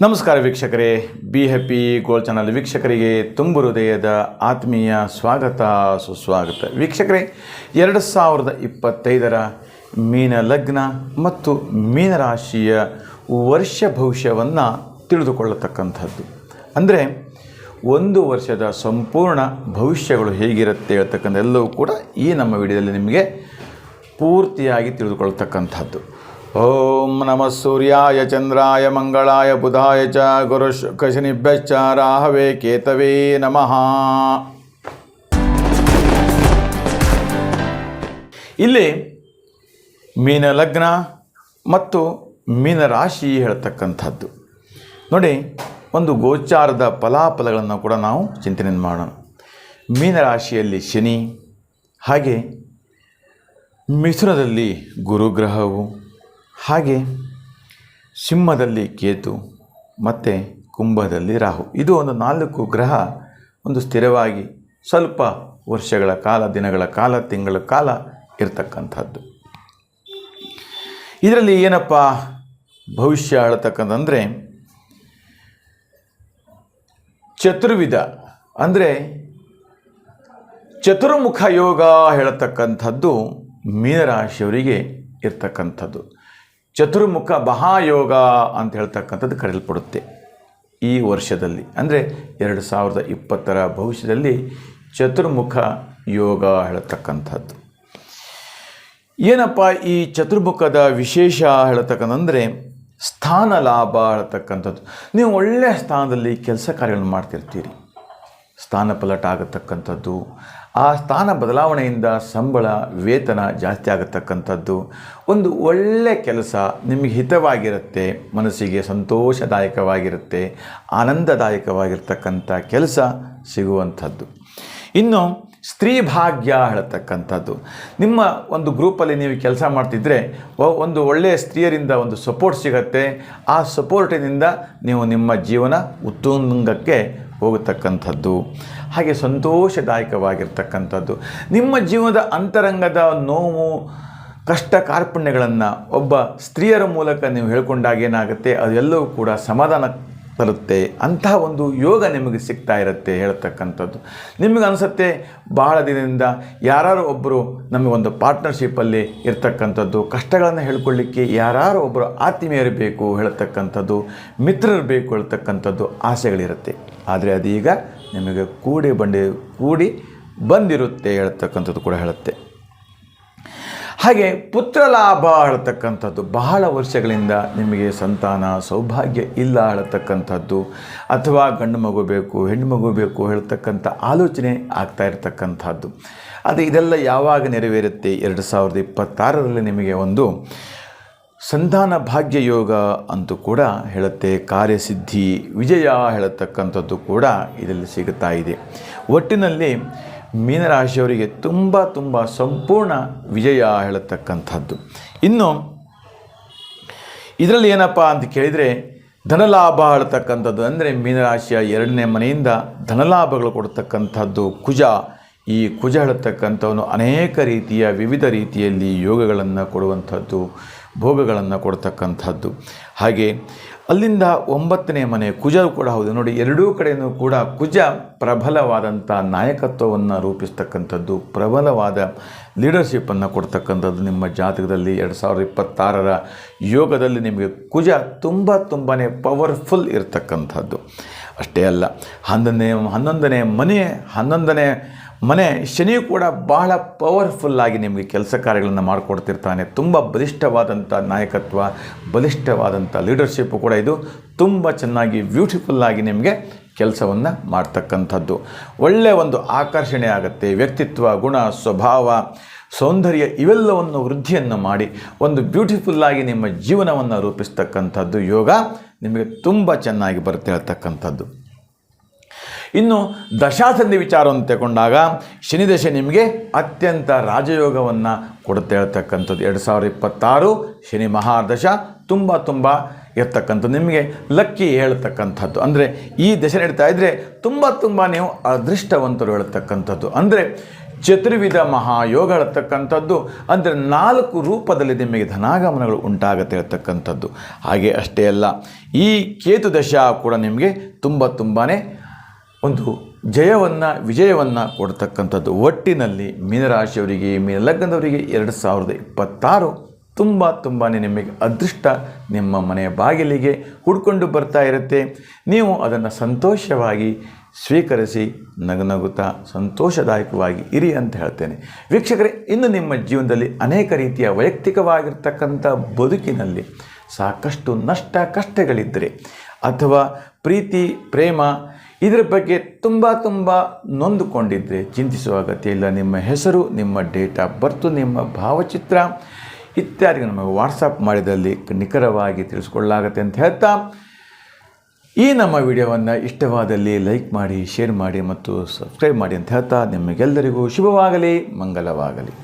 ನಮಸ್ಕಾರ ವೀಕ್ಷಕರೇ. Be happy gold channel ವೀಕ್ಷಕರಿಗೆ ತುಂಬು ಹೃದಯದ ಆತ್ಮೀಯ ಸ್ವಾಗತ, ಸುಸ್ವಾಗತ. ವೀಕ್ಷಕರೇ, ಎರಡು ಸಾವಿರದ ಇಪ್ಪತ್ತೈದರ ಮೀನ ಲಗ್ನ ಮತ್ತು ಮೀನರಾಶಿಯ ವರ್ಷ ಭವಿಷ್ಯವನ್ನು ತಿಳಿದುಕೊಳ್ಳತಕ್ಕಂಥದ್ದು. ಅಂದರೆ, ಒಂದು ವರ್ಷದ ಸಂಪೂರ್ಣ ಭವಿಷ್ಯಗಳು ಹೇಗಿರುತ್ತೆ ಹೇಳ್ತಕ್ಕಂಥ ಎಲ್ಲವೂ ಕೂಡ ಈ ನಮ್ಮ ವಿಡಿಯೋದಲ್ಲಿ ನಿಮಗೆ ಪೂರ್ತಿಯಾಗಿ ತಿಳಿದುಕೊಳ್ತಕ್ಕಂಥದ್ದು ಓಂ ನಮಃ ಸೂರ್ಯಾಯ ಚಂದ್ರಾಯ ಮಂಗಳಾಯ ಬುಧಾಯ ಚ ಗುರು ಕಶನಿಭ್ಯಶ್ಚ ರಾಹವೇ ಕೇತವೇ ನಮಃ ಇಲ್ಲಿ ಮೀನ ಲಗ್ನ ಮತ್ತು ಮೀನ ರಾಶಿ ಹೇಳ್ತಕ್ಕಂಥದ್ದು. ನೋಡಿ, ಒಂದು ಗೋಚಾರದ ಫಲಾಫಲಗಳನ್ನು ಕೂಡ ನಾವು ಚಿಂತನೆ ಮಾಡೋಣ. ಮೀನರಾಶಿಯಲ್ಲಿ ಶನಿ, ಹಾಗೆ ಮಿಥುನದಲ್ಲಿ ಗುರುಗ್ರಹವು ಹಾಗೆ ಸಿಂಹದಲ್ಲಿ ಕೇತು, ಮತ್ತು ಕುಂಭದಲ್ಲಿ ರಾಹು. ಇದು ಒಂದು ನಾಲ್ಕು ಗ್ರಹ ಒಂದು ಸ್ಥಿರವಾಗಿ ಸ್ವಲ್ಪ ವರ್ಷಗಳ ಕಾಲ, ದಿನಗಳ ಕಾಲ, ತಿಂಗಳ ಕಾಲ ಇರತಕ್ಕಂಥದ್ದು. ಇದರಲ್ಲಿ ಏನಪ್ಪ ಭವಿಷ್ಯ ಹೇಳ್ತಕ್ಕಂಥಂದರೆ ಚತುರ್ವಿಧ ಅಂದರೆ ಚತುರ್ಮುಖ ಯೋಗ ಹೇಳತಕ್ಕಂಥದ್ದು ಮೀನರಾಶಿಯವರಿಗೆ ಇರ್ತಕ್ಕಂಥದ್ದು. ಚತುರ್ಮುಖ ಮಹಾಯೋಗ ಅಂತ ಹೇಳ್ತಕ್ಕಂಥದ್ದು ಕರೆಯಲ್ಪಡುತ್ತೆ. ಈ ವರ್ಷದಲ್ಲಿ, ಅಂದರೆ ಎರಡು ಸಾವಿರದ ಇಪ್ಪತ್ತರ ಭವಿಷ್ಯದಲ್ಲಿ ಚತುರ್ಮುಖ ಯೋಗ ಹೇಳತಕ್ಕಂಥದ್ದು. ಏನಪ್ಪ ಈ ಚತುರ್ಮುಖದ ವಿಶೇಷ ಹೇಳ್ತಕ್ಕಂಥಂದರೆ ಸ್ಥಾನ ಲಾಭ ಹೇಳ್ತಕ್ಕಂಥದ್ದು. ನೀವು ಒಳ್ಳೆಯ ಸ್ಥಾನದಲ್ಲಿ ಕೆಲಸ ಕಾರ್ಯಗಳನ್ನು ಮಾಡ್ತಿರ್ತೀರಿ. ಸ್ಥಾನ ಪಲಟ ಆಗತಕ್ಕಂಥದ್ದು ಆ ಸ್ಥಾನ ಬದಲಾವಣೆಯಿಂದ ಸಂಬಳ, ವೇತನ ಜಾಸ್ತಿ ಆಗತಕ್ಕಂಥದ್ದು. ಒಂದು ಒಳ್ಳೆಯ ಕೆಲಸ ನಿಮಗೆ ಹಿತವಾಗಿರುತ್ತೆ, ಮನಸ್ಸಿಗೆ ಸಂತೋಷದಾಯಕವಾಗಿರುತ್ತೆ, ಆನಂದದಾಯಕವಾಗಿರ್ತಕ್ಕಂಥ ಕೆಲಸ ಸಿಗುವಂಥದ್ದು. ಇನ್ನು ಸ್ತ್ರೀ ಭಾಗ್ಯ ಹೇಳತಕ್ಕಂಥದ್ದು. ನಿಮ್ಮ ಒಂದು ಗ್ರೂಪಲ್ಲಿ ನೀವು ಕೆಲಸ ಮಾಡ್ತಿದ್ದರೆ ಒಂದು ಒಳ್ಳೆಯ ಸ್ತ್ರೀಯರಿಂದ ಒಂದು ಸಪೋರ್ಟ್ ಸಿಗತ್ತೆ. ಆ ಸಪೋರ್ಟಿನಿಂದ ನೀವು ನಿಮ್ಮ ಜೀವನ ಉತ್ತುಂಗಕ್ಕೆ ಹೋಗತಕ್ಕಂಥದ್ದು, ಹಾಗೆ ಸಂತೋಷದಾಯಕವಾಗಿರ್ತಕ್ಕಂಥದ್ದು. ನಿಮ್ಮ ಜೀವನದ ಅಂತರಂಗದ ನೋವು, ಕಷ್ಟ ಕಾರ್ಪಣ್ಯಗಳನ್ನು ಒಬ್ಬ ಸ್ತ್ರೀಯರ ಮೂಲಕ ನೀವು ಹೇಳ್ಕೊಂಡಾಗ ಏನಾಗುತ್ತೆ? ಅದೆಲ್ಲವೂ ಕೂಡ ಸಮಾಧಾನ ತರುತ್ತೆ ಅಂತಹ ಒಂದು ಯೋಗ ನಿಮಗೆ ಸಿಗ್ತಾ ಇರುತ್ತೆ ಹೇಳ್ತಕ್ಕಂಥದ್ದು. ನಿಮಗೆ ಅನಿಸುತ್ತೆ, ಬಹಳ ದಿನದಿಂದ ಯಾರು ಒಬ್ಬರು ನಮಗೊಂದು ಪಾರ್ಟ್ನರ್ಶಿಪ್ಪಲ್ಲಿ ಇರ್ತಕ್ಕಂಥದ್ದು, ಕಷ್ಟಗಳನ್ನು ಹೇಳ್ಕೊಳ್ಳಿಕ್ಕೆ ಯಾರು ಒಬ್ಬರು ಆತ್ಮೀಯರು ಬೇಕು ಹೇಳ್ತಕ್ಕಂಥದ್ದು, ಮಿತ್ರರು ಬೇಕು ಹೇಳ್ತಕ್ಕಂಥದ್ದು ಆಸೆಗಳಿರುತ್ತೆ. ಆದರೆ ಅದೀಗ ನಿಮಗೆ ಕೂಡಿ ಬಂಡಿ, ಕೂಡಿ ಬಂದಿರುತ್ತೆ ಹೇಳ್ತಕ್ಕಂಥದ್ದು ಕೂಡ ಹೇಳುತ್ತೆ. ಹಾಗೆ ಪುತ್ರ ಲಾಭ ಹೇಳ್ತಕ್ಕಂಥದ್ದು ಬಹಳ ವರ್ಷಗಳಿಂದ ನಿಮಗೆ ಸಂತಾನ ಸೌಭಾಗ್ಯ ಇಲ್ಲ ಹೇಳ್ತಕ್ಕಂಥದ್ದು ಅಥವಾ ಗಂಡು ಮಗು ಬೇಕು, ಹೆಣ್ಣು ಮಗು ಬೇಕು ಹೇಳ್ತಕ್ಕಂಥ ಆಲೋಚನೆ ಆಗ್ತಾ ಇರತಕ್ಕಂಥದ್ದು. ಅದು ಇದೆಲ್ಲ ಯಾವಾಗ ನೆರವೇರುತ್ತೆ? ಎರಡು ಸಾವಿರದ ಇಪ್ಪತ್ತಾರರಲ್ಲಿ ನಿಮಗೆ ಒಂದು ಸಂಧಾನ ಭಾಗ್ಯ ಯೋಗ ಅಂತೂ ಕೂಡ ಹೇಳುತ್ತೆ, ಕಾರ್ಯಸಿದ್ಧಿ ವಿಜಯ ಹೇಳತಕ್ಕಂಥದ್ದು ಕೂಡ ಇದರಲ್ಲಿ ಸಿಗುತ್ತಾ ಇದೆ. ಒಟ್ಟಿನಲ್ಲಿ ಮೀನರಾಶಿಯವರಿಗೆ ತುಂಬ ತುಂಬ ಸಂಪೂರ್ಣ ವಿಜಯ ಹೇಳತಕ್ಕಂಥದ್ದು. ಇನ್ನು, ಇದರಲ್ಲಿ ಏನಪ್ಪ ಅಂತ ಕೇಳಿದರೆ, ಧನಲಾಭ ಹೇಳ್ತಕ್ಕಂಥದ್ದು ಅಂದರೆ ಮೀನರಾಶಿಯ ಎರಡನೇ ಮನೆಯಿಂದ ಧನಲಾಭಗಳು ಕೊಡ್ತಕ್ಕಂಥದ್ದು ಕುಜ. ಈ ಕುಜ ಹೇಳ್ತಕ್ಕಂಥವನು ಅನೇಕ ರೀತಿಯ ವಿವಿಧ ರೀತಿಯಲ್ಲಿ ಯೋಗಗಳನ್ನು ಕೊಡುವಂಥದ್ದು, ಭೋಗಗಳನ್ನು ಕೊಡ್ತಕ್ಕಂಥದ್ದು. ಹಾಗೆ ಅಲ್ಲಿಂದ ಒಂಬತ್ತನೇ ಮನೆ ಕುಜರು ಕೂಡ ಹೌದು. ನೋಡಿ, ಎರಡೂ ಕಡೆಯೂ ಕೂಡ ಕುಜ ಪ್ರಬಲವಾದಂಥ ನಾಯಕತ್ವವನ್ನು ರೂಪಿಸ್ತಕ್ಕಂಥದ್ದು, ಪ್ರಬಲವಾದ ಲೀಡರ್ಶಿಪ್ಪನ್ನು ಕೊಡ್ತಕ್ಕಂಥದ್ದು ನಿಮ್ಮ ಜಾತಕದಲ್ಲಿ. ಎರಡು ಸಾವಿರದ ಇಪ್ಪತ್ತಾರರ ಯೋಗದಲ್ಲಿ ನಿಮಗೆ ಕುಜ ತುಂಬ ತುಂಬಾ ಪವರ್ಫುಲ್ ಇರತಕ್ಕಂಥದ್ದು. ಅಷ್ಟೇ ಅಲ್ಲ, ಹನ್ನೊಂದನೇ ಹನ್ನೊಂದನೇ ಮನೆ, ಹನ್ನೊಂದನೇ ಮನೆ ಶನಿಯು ಕೂಡ ಬಹಳ ಪವರ್ಫುಲ್ಲಾಗಿ ನಿಮಗೆ ಕೆಲಸ ಕಾರ್ಯಗಳನ್ನು ಮಾಡಿಕೊಡ್ತಿರ್ತಾನೆ. ತುಂಬ ಬಲಿಷ್ಠವಾದಂಥ ನಾಯಕತ್ವ ಬಲಿಷ್ಠವಾದಂಥ ಲೀಡರ್ಶಿಪ್ಪು ಕೂಡ ಇದು. ತುಂಬ ಚೆನ್ನಾಗಿ ಬ್ಯೂಟಿಫುಲ್ಲಾಗಿ ನಿಮಗೆ ಕೆಲಸವನ್ನು ಮಾಡ್ತಕ್ಕಂಥದ್ದು. ಒಳ್ಳೆಯ ಒಂದು ಆಕರ್ಷಣೆ ಆಗುತ್ತೆ. ವ್ಯಕ್ತಿತ್ವ, ಗುಣ, ಸ್ವಭಾವ, ಸೌಂದರ್ಯ ಇವೆಲ್ಲವನ್ನು ವೃದ್ಧಿಯನ್ನು ಮಾಡಿ ಒಂದು ಬ್ಯೂಟಿಫುಲ್ಲಾಗಿ ನಿಮ್ಮ ಜೀವನವನ್ನು ರೂಪಿಸ್ತಕ್ಕಂಥದ್ದು ಯೋಗ ನಿಮಗೆ ತುಂಬ ಚೆನ್ನಾಗಿ ಬರುತ್ತೆ ಹೇಳ್ತಕ್ಕಂಥದ್ದು. ಇನ್ನು ದಶಾಸಂಧಿ ವಿಚಾರವನ್ನು ತಗೊಂಡಾಗ ಶನಿದಶೆ ನಿಮಗೆ ಅತ್ಯಂತ ರಾಜಯೋಗವನ್ನು ಕೊಡುತ್ತೆ ಹೇಳ್ತಕ್ಕಂಥದ್ದು. ಎರಡು ಸಾವಿರದ ಇಪ್ಪತ್ತಾರು ಶನಿ ಮಹಾದಶ ತುಂಬ ತುಂಬ ಇರ್ತಕ್ಕಂಥದ್ದು. ನಿಮಗೆ ಲಕ್ಕಿ ಹೇಳ್ತಕ್ಕಂಥದ್ದು. ಅಂದರೆ ಈ ದಶೆ ನಡೀತಾ ಇದ್ದರೆ ತುಂಬ ತುಂಬ ನೀವು ಅದೃಷ್ಟವಂತರು ಹೇಳ್ತಕ್ಕಂಥದ್ದು. ಅಂದರೆ ಚತುರ್ವಿಧ ಮಹಾಯೋಗ ಹೇಳ್ತಕ್ಕಂಥದ್ದು. ಅಂದರೆ ನಾಲ್ಕು ರೂಪದಲ್ಲಿ ನಿಮಗೆ ಧನಾಗಮನಗಳು ಉಂಟಾಗುತ್ತೆ ಹೇಳ್ತಕ್ಕಂಥದ್ದು. ಹಾಗೆ ಅಷ್ಟೇ ಅಲ್ಲ, ಈ ಕೇತು ದಶ ಕೂಡ ನಿಮಗೆ ತುಂಬ ತುಂಬಾ ಒಂದು ಜಯವನ್ನು, ವಿಜಯವನ್ನು ಕೊಡ್ತಕ್ಕಂಥದ್ದು ಒಟ್ಟಿನಲ್ಲಿ ಮೀನರಾಶಿಯವರಿಗೆ ಮೀನ ಲಗ್ನದವರಿಗೆ ಎರಡು ಸಾವಿರದ ಇಪ್ಪತ್ತಾರು ತುಂಬ ತುಂಬಾ ನಿಮಗೆ ಅದೃಷ್ಟ ನಿಮ್ಮ ಮನೆಯ ಬಾಗಿಲಿಗೆ ಹುಡ್ಕೊಂಡು ಬರ್ತಾ ಇರುತ್ತೆ. ನೀವು ಅದನ್ನು ಸಂತೋಷವಾಗಿ ಸ್ವೀಕರಿಸಿ ನಗುನಗುತ್ತಾ ಸಂತೋಷದಾಯಕವಾಗಿ ಇರಿ ಅಂತ ಹೇಳ್ತೇನೆ. ವೀಕ್ಷಕರೇ, ಇನ್ನು ನಿಮ್ಮ ಜೀವನದಲ್ಲಿ ಅನೇಕ ರೀತಿಯ ವೈಯಕ್ತಿಕವಾಗಿರ್ತಕ್ಕಂಥ ಬದುಕಿನಲ್ಲಿ ಸಾಕಷ್ಟು ನಷ್ಟ, ಕಷ್ಟಗಳಿದ್ದರೆ ಅಥವಾ ಪ್ರೀತಿ, ಪ್ರೇಮ ಇದರ ಬಗ್ಗೆ ತುಂಬ ತುಂಬ ನೊಂದುಕೊಂಡಿದ್ದರೆ ಚಿಂತಿಸುವ ಅಗತ್ಯ ಇಲ್ಲ. ನಿಮ್ಮ ಹೆಸರು, ನಿಮ್ಮ ಡೇಟ್ ಆಫ್ ಬರ್ತು, ನಿಮ್ಮ ಭಾವಚಿತ್ರ ಇತ್ಯಾದಿ ನಮಗೆ ವಾಟ್ಸಪ್ ಮಾಡಿದಲ್ಲಿ ನಿಖರವಾಗಿ ತಿಳಿಸ್ಕೊಳ್ಳಾಗತ್ತೆ ಅಂತ ಹೇಳ್ತಾ, ಈ ನಮ್ಮ ವಿಡಿಯೋವನ್ನು ಇಷ್ಟವಾದಲ್ಲಿ ಲೈಕ್ ಮಾಡಿ, ಶೇರ್ ಮಾಡಿ ಮತ್ತು ಸಬ್ಸ್ಕ್ರೈಬ್ ಮಾಡಿ ಅಂತ ಹೇಳ್ತಾ, ನಿಮಗೆಲ್ಲರಿಗೂ ಶುಭವಾಗಲಿ ಮಂಗಲವಾಗಲಿ